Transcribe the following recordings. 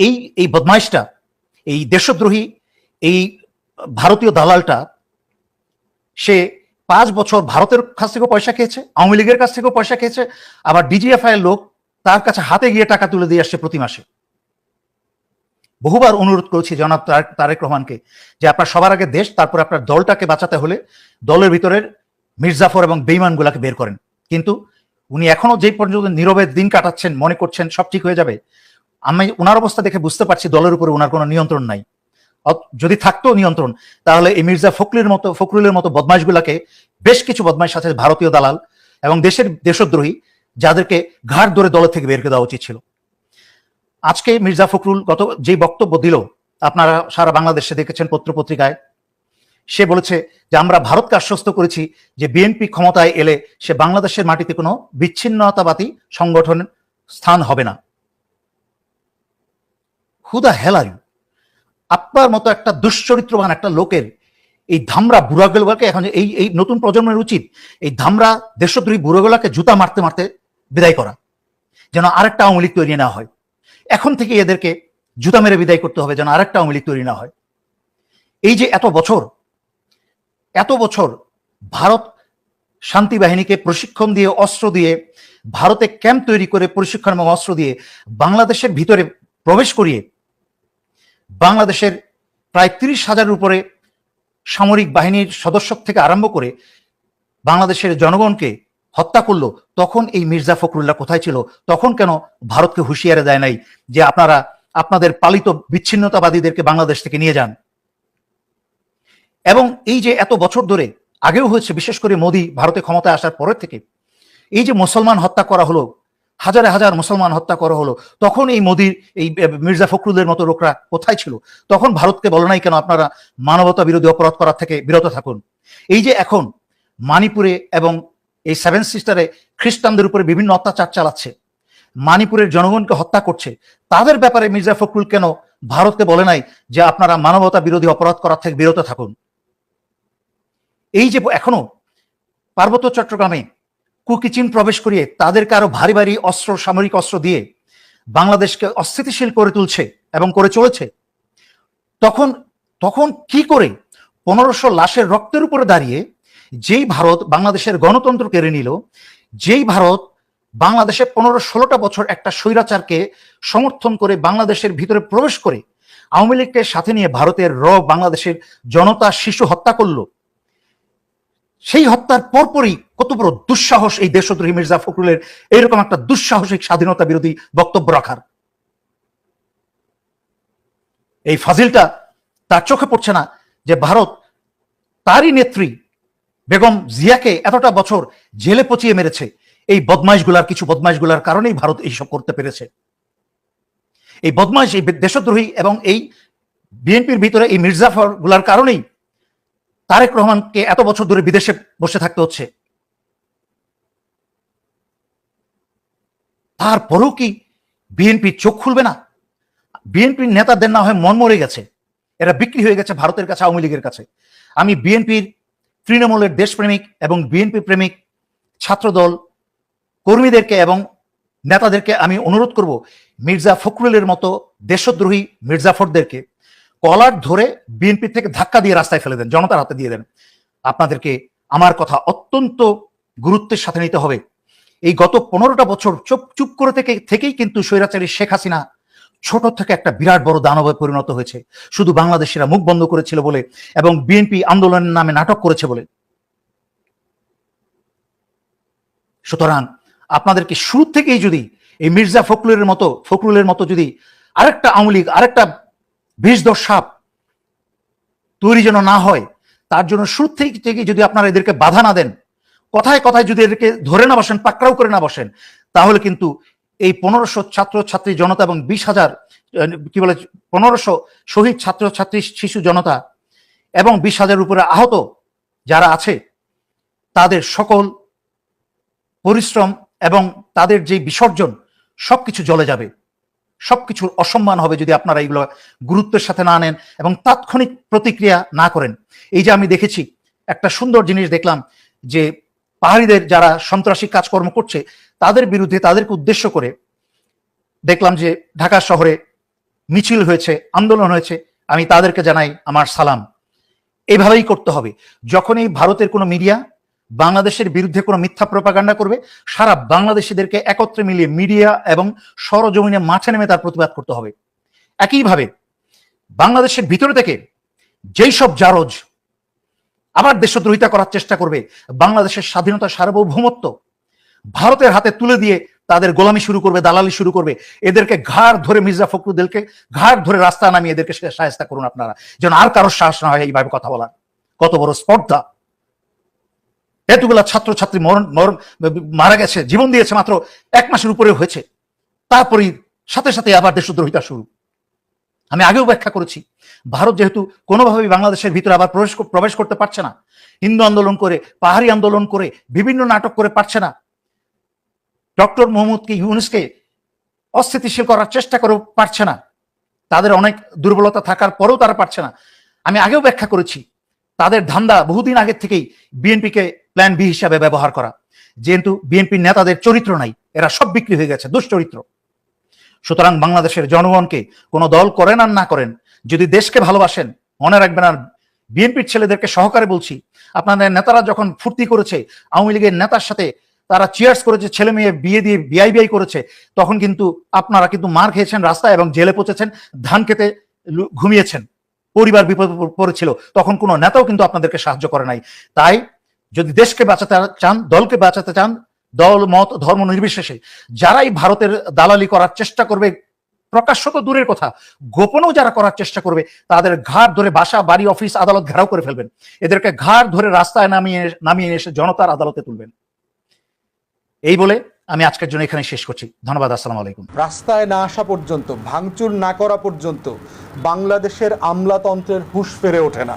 এই এই বদমাইশটা, এই দেশদ্রোহী, এই ভারতীয় দালালটা, সে পাঁচ বছর ভারতের কাছ থেকেও পয়সা খেয়েছে, আওয়ামী লীগের কাছ থেকেও পয়সা খেয়েছে, আবার ডিজিএফআই এর লোক তার কাছে হাতে গিয়ে টাকা তুলে দিয়ে আসছে প্রতি মাসে। বহুবার অনুরোধ করেছি জনাব তারেক- রহমানকে যে আপনার সবার আগে দেশ, তারপর আপনার দলটাকে বাঁচাতে হলে দলের ভিতরের মির্জাফর এবং বেইমান গুলাকে বের করেন। কিন্তু উনি এখনও যেই পর্যন্ত নীরবে দিন কাটাচ্ছেন, মনে করছেন সব ঠিক হয়ে যাবে আমি ওনার অবস্থা দেখে বুঝতে পারছি দলের উপরে ওনার কোনো নিয়ন্ত্রণ নাই। যদি থাকতো নিয়ন্ত্রণ, তাহলে এই মির্জা ফখরুলের মতো ফখরুলের মতো বদমাইশগুলাকে বেশ কিছু বদমাইশ আছে ভারতীয় দালাল এবং দেশের দেশদ্রোহী যাদেরকে ঘাড় ধরে দলের থেকে বের করে দেওয়া উচিত ছিল। আজকে মির্জা ফখরুল গত যে বক্তব্য দিল, আপনারা সারা বাংলাদেশে দেখেছেন পত্রপত্রিকায়, সে বলেছে যে আমরা ভারতকে আশ্বস্ত করেছি যে বিএনপি ক্ষমতায় এলে সে বাংলাদেশের মাটিতে কোনো বিচ্ছিন্নতাবাদী সংগঠন স্থান হবে না। হুদা হেলারি আপনার মতো একটা দুশ্চরিত্রবান একটা লোকের এই ধামরা বুড়াগুলোকে এখন এই এই নতুন প্রজন্মের উচিত এই ধামরা দেশদ্রোহী বুড়োগুলাকে জুতা মারতে মারতে বিদায় করা, যেন আরেকটা আওয়ামী তৈরি না হয়। এখন থেকে এদেরকে জুতা মেরে বিদায় করতে হবে যেন আরেকটা আওয়ামী তৈরি না হয়। এই যে এত বছর এত বছর ভারত শান্তি বাহিনীকে প্রশিক্ষণ দিয়ে, অস্ত্র দিয়ে, ভারতে ক্যাম্প তৈরি করে প্রশিক্ষণ এবং অস্ত্র দিয়ে বাংলাদেশের ভিতরে প্রবেশ করিয়ে বাংলাদেশের প্রায় তিরিশ হাজারের উপরে সামরিক বাহিনীর সদস্য থেকে আরম্ভ করে বাংলাদেশের জনগণকে হত্যা করল, তখন এই মির্জা ফখরুল্লাহ কোথায় ছিল? তখন কেন ভারতকে হুঁশিয়ারে দেয় নাই যে আপনারা আপনাদের পালিত বিচ্ছিন্নতাবাদীদেরকে বাংলাদেশ থেকে নিয়ে যান? এবং এই যে এত বছর ধরে আগেও হয়েছে, বিশেষ করে মোদী ভারতে ক্ষমতায় আসার পরের থেকে, এই যে মুসলমান হত্যা করা হলো হাজারে হাজার মুসলমান হত্যা করা হলো। তখন এই মোদির এই মির্জা ফখরুলের মতো লোকরা কোথায় ছিল? তখন ভারতকে বলে নাই কেন আপনারা মানবতা বিরোধী অপরাধ করার থেকে বিরত থাকুন। এই যে এখন মানিপুরে এবং এই সেভেন সিস্টারে খ্রিস্টানদের উপরে বিভিন্ন অত্যাচার চালাচ্ছে, মানিপুরের জনগণকে হত্যা করছে, তাদের ব্যাপারে মির্জা ফখরুল কেন ভারতকে বলে নাই যে আপনারা মানবতা বিরোধী অপরাধ করার থেকে বিরত থাকুন? এই যে এখনও পার্বত্য চট্টগ্রামে কুকিচিন প্রবেশ করিয়ে তাদেরকে আরও ভারী ভারী অস্ত্র, সামরিক অস্ত্র দিয়ে বাংলাদেশকে অস্থিতিশীল করে তুলছে এবং করে চলেছে। তখন তখন কি করে পনেরোশো লাশের রক্তের উপরে দাঁড়িয়ে যেই ভারত বাংলাদেশের গণতন্ত্র কেড়ে নিল, যেই ভারত বাংলাদেশে পনেরো ষোলোটা বছর একটা স্বৈরাচারকে সমর্থন করে বাংলাদেশের ভিতরে প্রবেশ করে, আওয়ামী লীগকে সাথে নিয়ে ভারতের র বাংলাদেশের জনতা শিশু হত্যা করল। সেই হত্যার পরপরই কত বড় দুঃসাহস এই দেশদ্রোহী মির্জা ফখরুলের এইরকম একটা দুঃসাহসিক স্বাধীনতা বিরোধী বক্তব্য রাখার। এই ফাজিলটা তার চোখে পড়ছে না যে ভারত তারই নেত্রী বেগম জিয়াকে এতটা বছর জেলে পচিয়ে মেরেছে। এই বদমাইশগুলার কিছু বদমাইশগুলার কারণেই ভারত এইসব করতে পেরেছে। এই বদমাইশ, এই দেশদ্রোহী এবং এই বিএনপির ভিতরে এই মির্জাফরগুলার কারণেই তারেক রহমানকে এত বছর ধরে বিদেশে বসে থাকতে হচ্ছে। তারপরেও কি বিএনপি চোখ খুলবে না? বিএনপির নেতাদের না হয় মন মরে গেছে। এরা বিক্রি হয়ে গেছে ভারতের কাছে, আওয়ামী লীগের কাছে। আমি বিএনপির তৃণমূলের দেশপ্রেমিক এবং বিএনপি প্রেমিক ছাত্রদল কর্মীদেরকে এবং নেতাদেরকে আমি অনুরোধ করব, মির্জা ফখরুলের মতো দেশদ্রোহী মির্জাফরদেরকে কলার ধরে বিএনপি থেকে ধাক্কা দিয়ে রাস্তায় ফেলে দেন, জনতার হাতে দিয়ে দেন। আপনাদেরকে আমার কথা অত্যন্ত গুরুত্বের সাথে নিতে হবে। এই গত পনেরোটা বছর চুপ চুপ করে থেকে, থেকেই কিন্তু স্বৈরাচারী শেখ হাসিনা ছোট থেকে একটা বিরাট বড় দানবে পরিণত হয়েছে। শুধু বাংলাদেশিরা মুখ বন্ধ করেছিল বলে এবং বিএনপি আন্দোলনের নামে নাটক করেছে বলে। সুতরাং আপনাদেরকে শুরু থেকেই যদি এই মির্জা ফখরুলের মতো ফখরুলের মতো যদি আরেকটা আওয়ামী লীগ, আরেকটা বিষ দশ সাপ তৈরি যেন না হয়, তার জন্য শুরু থেকে যদি আপনারা এদেরকে বাধা না দেন, কথায় কথায় যদি এদেরকে ধরে না বসেন, পাকড়াও করে না বসেন, তাহলে কিন্তু এই পনেরোশো ছাত্র ছাত্রী জনতা এবং বিশ হাজার, কি বলে, পনেরোশো শহীদ ছাত্র ছাত্রী শিশু জনতা এবং বিশ হাজারের উপরে আহত যারা আছে, তাদের সকল পরিশ্রম এবং তাদের যে বিসর্জন, সবকিছু জলে যাবে। সবকিছুর অসম্মান হবে যদি আপনারা এগুলো গুরুত্বের সাথে না নেন এবং তাৎক্ষণিক প্রতিক্রিয়া না করেন। এই যে আমি দেখেছি, একটা সুন্দর জিনিস দেখলাম যে পাহাড়িদের যারা সন্ত্রাসী কাজকর্ম করছে, তাদের বিরুদ্ধে তাদেরকে উদ্দেশ্য করে দেখলাম যে ঢাকা শহরে মিছিল হয়েছে, আন্দোলন হয়েছে, আমি তাদেরকে জানাই আমার সালাম। এভাবেই করতে হবে। যখনই ভারতের কোনো মিডিয়া বাংলাদেশের বিরুদ্ধে কোনো মিথ্যা প্রপাগান্ডা করবে, সারা বাংলাদেশিদেরকে একত্রে মিলিয়ে মিডিয়া এবং সরজমিনে মাঠে নেমে তার প্রতিবাদ করতে হবে। একইভাবে, বাংলাদেশের ভিতরে থেকে যেই সব জারজ আবার দেশদ্রোহিতা করার চেষ্টা করবে, বাংলাদেশের স্বাধীনতা সার্বভৌমত্ব ভারতের হাতে তুলে দিয়ে তাদের গোলামি শুরু করবে, দালালি শুরু করবে। এদেরকে ঘাড় ধরে মির্জা ফখরুদ্দেরকে ঘাড় ধরে রাস্তা নামিয়ে এদেরকে সাহায্য করুন আপনারা। যেন আর কারোর সাহস না হয় এইভাবে কথা বলার। কত বড় স্পর্ধা। এতগুলা ছাত্রছাত্রী মরণ মরণ, মারা গেছে, জীবন দিয়েছে মাত্র এক মাসের উপরে হয়েছে। তারপরে সাথে সাথে আবার দেশদ্রোহিতা শুরু। আমি আগেও ব্যাখ্যা করেছি, ভারত যেহেতু কোনোভাবেই বাংলাদেশের ভিতরে আবার প্রবেশ প্রবেশ করতে পারছে না। হিন্দু আন্দোলন করে, পাহাড়ি আন্দোলন করে, বিভিন্ন নাটক করে পারছে না। ডক্টর মোহাম্মদকে, ইউনুসকে অস্থিতিশীল করার চেষ্টা করেও পারছে না। তাদের অনেক দুর্বলতা থাকার পরেও তারা পারছে না। আমি আগেও ব্যাখ্যা করেছি, তাদের ধান্দা বহুদিন আগের থেকেই বিএনপিকে প্ল্যান বি হিসাবে ব্যবহার করা। যেহেতু বিএনপির নেতাদের চরিত্র নাই, এরা সব বিক্রি হয়ে গেছে, দুশ্চরিত্র। সুতরাং বাংলাদেশের জনগণকে কোনো দল করেন আর না করেন, যদি দেশকে ভালোবাসেন, মনে রাখবেন আর বিএনপির ছেলেদেরকে সহকারে বলছি, আপনাদের নেতারা যখন ফুর্তি করেছে, আওয়ামী লীগের নেতার সাথে তারা চিয়ার্স করেছে, ছেলে মেয়ে বিয়ে দিয়ে বিআই বিআই করেছে, তখন কিন্তু আপনারা কিন্তু মার খেয়েছেন রাস্তায় এবং জেলে পচেছেন, ধান খেতে ঘুমিয়েছেন। পরিবার বিপদ পড়েছিল, তখন কোনো নেতাও কিন্তু আপনাদেরকে সাহায্য করে নাই। তাই যদি দেশকে বাঁচাতে চান, দলকে বাঁচাতে চান, দল, মত, ধর্ম নির্বিশেষে, যারাই ভারতের দালালি করার চেষ্টা করবে, প্রকাশ্য তো দূরের কথা, গোপনেও যারা করার চেষ্টা করবে, তাদের ঘাট ধরে বাসা, বাড়ি, অফিস, আদালত ঘেরাও করে ফেলবেন। এদেরকে ঘাট ধরে রাস্তায় নামিয়ে নামিয়ে এসে জনতার আদালতে তুলবেন। এই বলে আমি আজকের জন্য এখানে শেষ করছি। ধন্যবাদ, আসসালামু আলাইকুম। রাস্তায় না আসা পর্যন্ত, ভাঙচুর না করা পর্যন্ত, বাংলাদেশের আমলাতন্ত্রের হুশ ফেরে ওঠে না।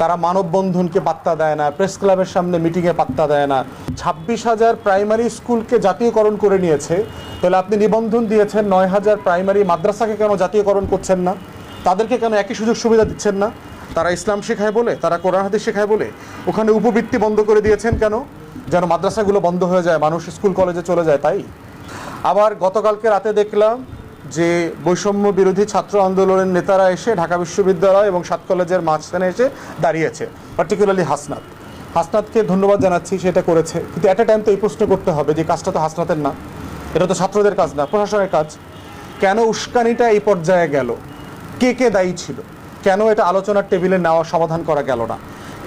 তারা মানববন্ধনকে পাত্তা দেয় না, প্রেস ক্লাবের সামনে মিটিংয়ে পাত্তা দেয় না। ছাব্বিশ হাজার প্রাইমারি স্কুলকে জাতীয়করণ করে নিয়েছে। তাহলে আপনি নিবন্ধন দিয়েছেন, নয় হাজার প্রাইমারি মাদ্রাসাকে কেন জাতীয়করণ করছেন না? তাদেরকে কেন একই সুযোগ সুবিধা দিচ্ছেন না? তারা ইসলাম শেখায় বলে, তারা কোরআন হাদিস শেখায় বলে, ওখানে উপবৃত্তি বন্ধ করে দিয়েছেন কেন? যেন মাদ্রাসাগুলো বন্ধ হয়ে যায়, মানুষ স্কুল কলেজে চলে যায়, তাই? আবার গতকালকে রাতে দেখলাম যে বৈষম্য বিরোধী ছাত্র আন্দোলনের নেতারা এসে ঢাকা বিশ্ববিদ্যালয় এবং সাত কলেজের মাঝখানে এসে দাঁড়িয়েছে পার্টিকুলারলি হাসনাত। হাসনাতকে ধন্যবাদ জানাচ্ছি সেটা করেছে। কিন্তু একটা টাইম তো এই প্রশ্ন করতে হবে যে কাজটা তো হাসনাতের না। এটা তো ছাত্রদের কাজ না, প্রশাসনের কাজ। কেন উস্কানিটা এই পর্যায়ে গেল? কে কে দায়ী ছিল? কেন এটা আলোচনার টেবিলে নেওয়া সমাধান করা গেল না?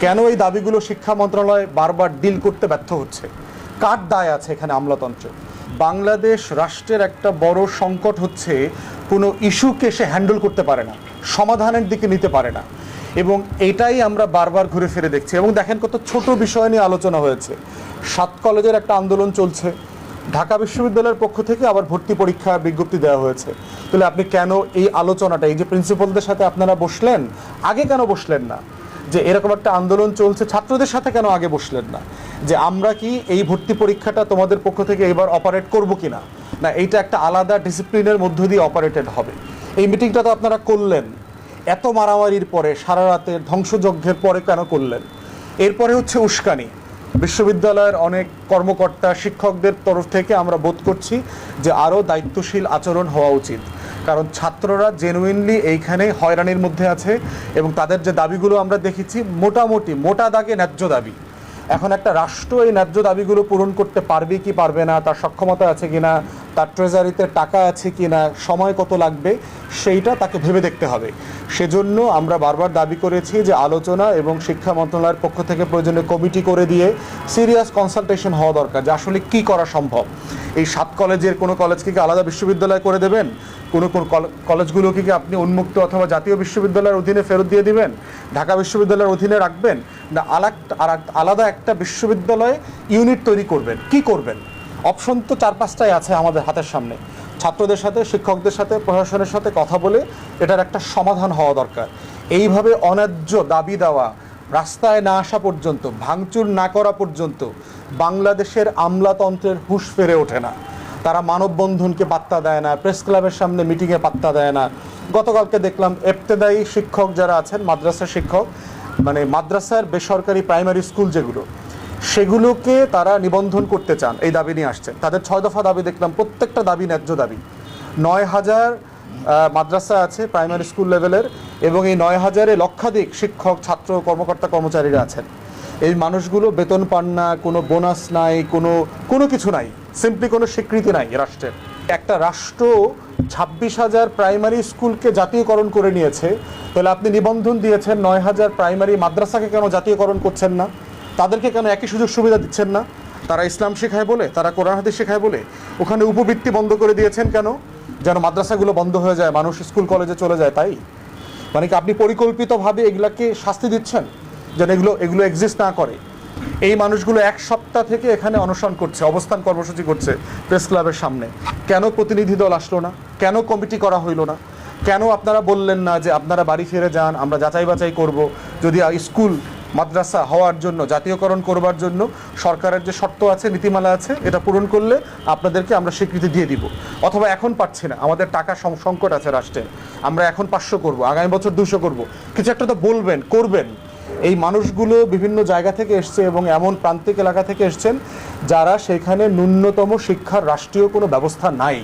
কেন এই দাবিগুলো শিক্ষা মন্ত্রণালয় বারবার ডিল করতে ব্যর্থ হচ্ছে? কার দায় আছে এখানে আমলাতন্ত্র বাংলাদেশ রাষ্ট্রের একটা বড় সংকট হচ্ছে, কোনো ইস্যুকে সে হ্যান্ডেল করতে পারে না, সমাধানের দিকে নিতে পারে না। এবং এটাই আমরা বারবার ঘুরে ফিরে দেখছি। এবং দেখেন কত ছোট বিষয় নিয়ে আলোচনা হয়েছে। সাত কলেজের একটা আন্দোলন চলছে। ঢাকা বিশ্ববিদ্যালয়ের পক্ষ থেকে আবার ভর্তি পরীক্ষা বিজ্ঞপ্তি দেওয়া হয়েছে। তাহলে আপনি কেন এই আলোচনাটা, এই যে প্রিন্সিপালদের সাথে আপনারা বসলেন, আগে কেন বসলেন না? যে এরকম একটা আন্দোলন চলছে, ছাত্রদের সাথে কেন আগে বসলেন না? যে আমরা কি এই ভর্তি পরীক্ষাটা তোমাদের পক্ষ থেকে এবার অপারেট করব কি না না এইটা একটা আলাদা ডিসিপ্লিনের মধ্য দিয়ে অপারেটেড হবে। এই মিটিংটা তো আপনারা করলেন। এত মারামারির পরে সারা রাতের ধ্বংসযজ্ঞের পরে কেন করলেন? এরপরে হচ্ছে উস্কানি। বিশ্ববিদ্যালয়ের অনেক কর্মকর্তা, শিক্ষকদের তরফ থেকে আমরা বোধ করছি যে আরও দায়িত্বশীল আচরণ হওয়া উচিত। কারণ ছাত্ররা জেনুইনলি এইখানে হয়রানির মধ্যে আছে এবং তাদের যে দাবিগুলো আমরা দেখেছি, মোটামুটি মোটা দাগে ন্যায্য দাবি। এখন একটা রাষ্ট্র এই ন্যায্য দাবিগুলো পূরণ করতে পারবে কি পারবে না, তার সক্ষমতা আছে কি না তার ট্রেজারিতে টাকা আছে কি না সময় কত লাগবে, সেইটা তাকে ভেবে দেখতে হবে। সেজন্য আমরা বারবার দাবি করেছি যে আলোচনা এবং শিক্ষা মন্ত্রণালয়ের পক্ষ থেকে প্রয়োজনীয় কমিটি করে দিয়ে সিরিয়াস কনসালটেশন হওয়া দরকার যে আসলে কি করা সম্ভব। এই সাত কলেজের কোনো কলেজকে কি আলাদা বিশ্ববিদ্যালয় করে দেবেন? কোনো কোন কল- কলেজগুলোকে কি আপনি উন্মুক্ত অথবা জাতীয় বিশ্ববিদ্যালয়ের অধীনে ফেরত দিয়ে দিবেন? ঢাকা বিশ্ববিদ্যালয়ের অধীনে রাখবেন? না আলাক- আলাদা একটা বিশ্ববিদ্যালয়ে ইউনিট তৈরি করবেন? কি করবেন? অপশন তো চার পাঁচটাই আছে আমাদের হাতের সামনে। ছাত্রদের সাথে, শিক্ষকদের সাথে, প্রশাসনের সাথে কথা বলে এটার একটা সমাধান হওয়া দরকার। এইভাবে অন্যায্য দাবি দেওয়া, রাস্তায় না আসা পর্যন্ত, ভাঙচুর না করা পর্যন্ত বাংলাদেশের আমলাতন্ত্রের হুঁশ ফেরে ওঠে না। তারা মানববন্ধনকে পাত্তা দেয় না, প্রেস ক্লাবের সামনে মিটিংয়ে পাত্তা দেয় না। গতকালকে দেখলাম এফতেদায়ী শিক্ষক যারা আছেন মাদ্রাসা শিক্ষক মানে মাদ্রাসার বেসরকারি প্রাইমারি স্কুল যেগুলো সেগুলোকে তারা নিবন্ধন করতে চান, এই দাবি নিয়ে আসছেন তাদের ছয় দফা দাবি দেখলাম, প্রত্যেকটা দাবি ন্যায্য দাবি। নয় হাজার মাদ্রাসা আছে, প্রাইমারি স্কুল লেভেলের, এবং এই নয় হাজারে লক্ষাধিক শিক্ষক, ছাত্র, কর্মকর্তা, কর্মচারীরা আছেন। এই মানুষগুলো বেতন পান না, কোনো বোনাস নাই, কোনো কোনো কিছু নাই সিম্পলি কোনো স্বীকৃতি নাই রাষ্ট্রের। একটা রাষ্ট্র ছাব্বিশ হাজার প্রাইমারি স্কুলকে জাতীয়করণ করে নিয়েছে, তাহলে আপনি নিবন্ধন দিয়েছেন নয় হাজার প্রাইমারি মাদ্রাসাকে কেন জাতীয়করণ করছেন না? তাদেরকে কেন একই সুযোগ সুবিধা দিচ্ছেন না? তারা ইসলাম শেখায় বলে, তারা কোরআন হাদিস শেখায় বলে, ওখানে উপবৃত্তি বন্ধ করে দিয়েছেন কেন? যেন মাদ্রাসাগুলো বন্ধ হয়ে যায়, মানুষ স্কুল, কলেজে চলে যায়, তাই? মানে কি আপনি পরিকল্পিতভাবে এগুলাকে শাস্তি দিচ্ছেন? যেন এগুলো এগুলো এক্সিস্ট না করে? এই মানুষগুলো এক সপ্তাহ থেকে এখানে অনশন করছে, অবস্থান কর্মসূচি করছে প্রেস ক্লাবের সামনে। কেন প্রতিনিধি দল আসলো না? কেন কমিটি করা হইল না? কেন আপনারা বললেন না যে আপনারা বাড়ি ফিরে যান, আমরা যাচাই বাছাই করব? যদি স্কুল মাদ্রাসা হওয়ার জন্য, জাতীয়করণ করবার জন্য সরকারের যে শর্ত আছে, নীতিমালা আছে, এটা পূরণ করলে আপনাদেরকে আমরা স্বীকৃতি দিয়ে দিব। অথবা এখন পাচ্ছি না, আমাদের টাকা সংকট আছে রাষ্ট্রে আমরা এখন পাঁচশো করব, আগামী বছর দুশো করব। কিছু একটা তো বলবেন, করবেন। এই মানুষগুলো বিভিন্ন জায়গা থেকে এসছে এবং এমন প্রান্তিক এলাকা থেকে এসছেন যারা সেখানে ন্যূনতম শিক্ষার রাষ্ট্রীয় কোনো ব্যবস্থা নাই।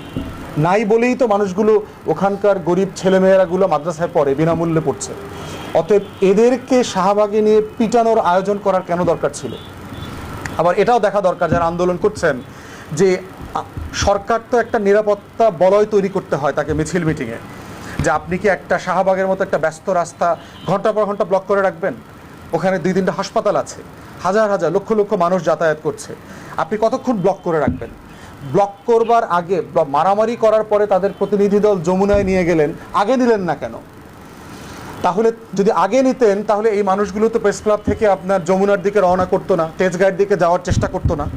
নাই বলেই তো মানুষগুলো ওখানকার গরিব ছেলেমেয়েরাগুলো মাদ্রাসায় পড়ে, বিনামূল্যে পড়ছে। অতএব এদেরকে শাহবাগে নিয়ে পিটানোর আয়োজন করার কেন দরকার ছিল? আবার এটাও দেখা দরকার যারা আন্দোলন করছেন যে সরকার তো একটা নিরাপত্তা বলয় তৈরি করতে হয় তাকে মিছিল মিটিংয়ে। যে আপনি কি একটা শাহবাগের মতো একটা ব্যস্ত রাস্তা ঘণ্টা পর ঘণ্টা ব্লক করে রাখবেন? ওখানে দুই তিনটা হাসপাতাল আছে, হাজার হাজার লক্ষ লক্ষ মানুষ যাতায়াত করছে। আপনি কতক্ষণ ব্লক করে রাখবেন? ব্লক করবার আগে মারামারি করার পরে তাদের প্রতিনিধি দল যমুনায় নিয়ে গেলেন, আগে নিলেন না কেন? তাহলে যদি আগে নিতেন, তাহলে এই মানুষগুলো তো প্রেস ক্লাব থেকে আপনার যমুনার দিকে রওনা করতো না, তেজগাঁয়ের দিকে যাওয়ার চেষ্টা করতো না।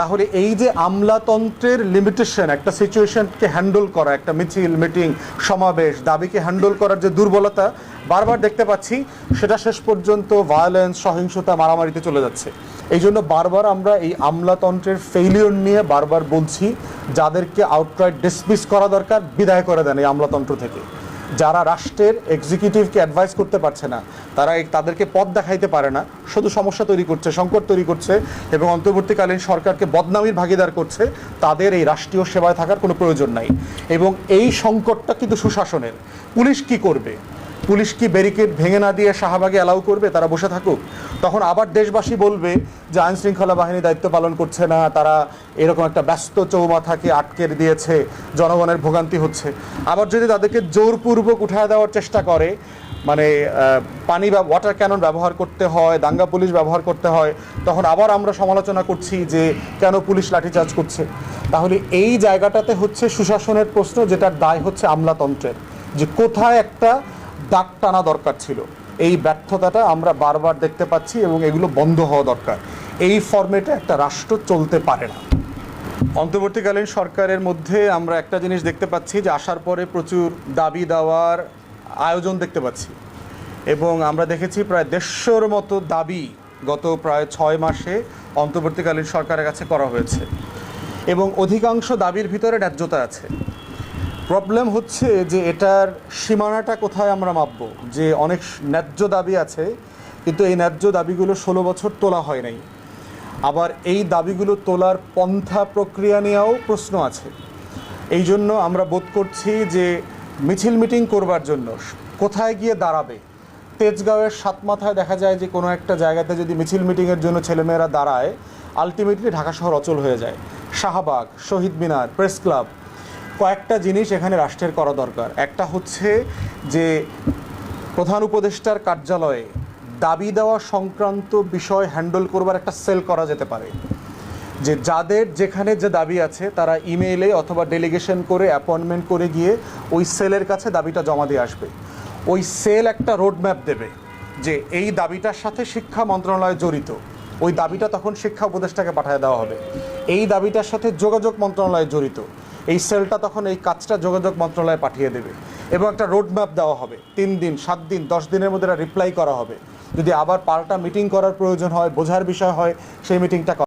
তাহলে এই যে আমলাতন্ত্রের লিমিটেশন একটা সিচুয়েশনকে হ্যান্ডেল করা, একটা মিছিল মিটিং সমাবেশ, দাবিকে হ্যান্ডেল করার যে দুর্বলতা, বারবার দেখতে পাচ্ছি, সেটা শেষ পর্যন্ত ভায়োলেন্স সহিংসতা, মারামারিতে চলে যাচ্ছে। এই জন্য বারবার আমরা এই আমলাতন্ত্রের ফেইলিয়র নিয়ে বারবার বলছি, যাদেরকে আউটরাইট ডিসমিস করা দরকার, বিদায় করে দেন এই আমলাতন্ত্র থেকে। যারা রাষ্ট্রের এক্সিকিউটিভকে অ্যাডভাইস করতে পারছে না, তারা তাদেরকে পথ দেখাইতে পারে না। শুধু সমস্যা তৈরি করছে, সংকট তৈরি করছে এবং অন্তর্বর্তীকালীন সরকারকে বদনামির ভাগিদার করছে, তাদের এই রাষ্ট্রীয় সেবায় থাকার কোনো প্রয়োজন নাই। এবং এই সংকটটা কিন্তু সুশাসনের। পুলিশ কি করবে? পুলিশ কি ব্যারিকেড ভেঙে না দিয়ে শাহবাগে অ্যালাউ করবে? তারা বসে থাকুক। তখন আবার দেশবাসী বলবে যে আইন শৃঙ্খলা বাহিনী দায়িত্ব পালন করছে না, তারা এরকম একটা ব্যস্ত চৌমাথাকে আটকে দিয়েছে, জনগণের ভোগান্তি হচ্ছে। আবার যদি তাদেরকে জোরপূর্বক উঠায় দেওয়ার চেষ্টা করে মানে পানি বা ওয়াটার ক্যানন ব্যবহার করতে হয়, দাঙ্গা পুলিশ ব্যবহার করতে হয়, তখন আবার আমরা সমালোচনা করছি যে কেন পুলিশ লাঠিচার্জ করছে? তাহলে এই জায়গাটাতে হচ্ছে সুশাসনের প্রশ্ন, যেটার দায় হচ্ছে আমলাতন্ত্রের। যে কোথায় একটা দাগ টানা দরকার ছিল। এই ব্যর্থতাটা আমরা বারবার দেখতে পাচ্ছি এবং এগুলো বন্ধ হওয়া দরকার। এই ফর্মেটে একটা রাষ্ট্র চলতে পারে না। অন্তর্বর্তীকালীন সরকারের মধ্যে আমরা একটা জিনিস দেখতে পাচ্ছি যে আসার পরে প্রচুর দাবি দেওয়ার আয়োজন দেখতে পাচ্ছি। এবং আমরা দেখেছি প্রায় দেড়শোর মতো দাবি গত প্রায় ছয় মাসে অন্তর্বর্তীকালীন সরকারের কাছে করা হয়েছে। এবং অধিকাংশ দাবির ভিতরে ন্যায্যতা আছে। প্রবলেম হচ্ছে যে এটার সীমানাটা কোথায় আমরা মাপব? যে অনেক ন্যায্য দাবি আছে, কিন্তু এই ন্যায্য দাবিগুলো ষোলো বছর তোলা হয় নাই। আবার এই দাবিগুলো তোলার পন্থা প্রক্রিয়া নিয়েও প্রশ্ন আছে। এই জন্য আমরা বোধ করছি যে মিছিল মিটিং করবার জন্য কোথায় গিয়ে দাঁড়াবে? তেজগাঁওয়ের সাত মাথায় দেখা যায় যে কোনো একটা জায়গাতে যদি মিছিল মিটিংয়ের জন্য ছেলেমেয়েরা দাঁড়ায় আলটিমেটলি ঢাকা শহর অচল হয়ে যায়। শাহবাগ, শহীদ মিনার, প্রেস ক্লাব কয়েকটা জিনিস এখানে রাষ্ট্রের করা দরকার। একটা হচ্ছে যে প্রধান উপদেষ্টার কার্যালয়ে দাবি দেওয়া সংক্রান্ত বিষয় হ্যান্ডেল করবার একটা সেল করা যেতে পারে। যে যাদের যেখানে যে দাবি আছে, তারা ইমেইলে অথবা ডেলিগেশন করে, অ্যাপয়েন্টমেন্ট করে গিয়ে ওই সেলের কাছে দাবিটা জমা দিয়ে আসবে। ওই সেল একটা রোডম্যাপ দেবে যে এই দাবিটার সাথে শিক্ষা মন্ত্রণালয় জড়িত। ওই দাবিটা তখন শিক্ষা উপদেষ্টাকে পাঠিয়ে দেওয়া হবে। এই দাবিটার সাথে যোগাযোগ মন্ত্রণালয় জড়িত। এই সেলটা তখন এই কাজটা যোগাযোগ মন্ত্রণালয়ে পাঠিয়ে দেবে এবং একটা রোডম্যাপ দেওয়া হবে। তিন দিন, সাত দিন, দশ দিনের মধ্যে রিপ্লাই করা হবে। যদি আবার পাল্টা মিটিং করার প্রয়োজন হয়, বোঝার বিষয় হয়, সেই মিটিংটা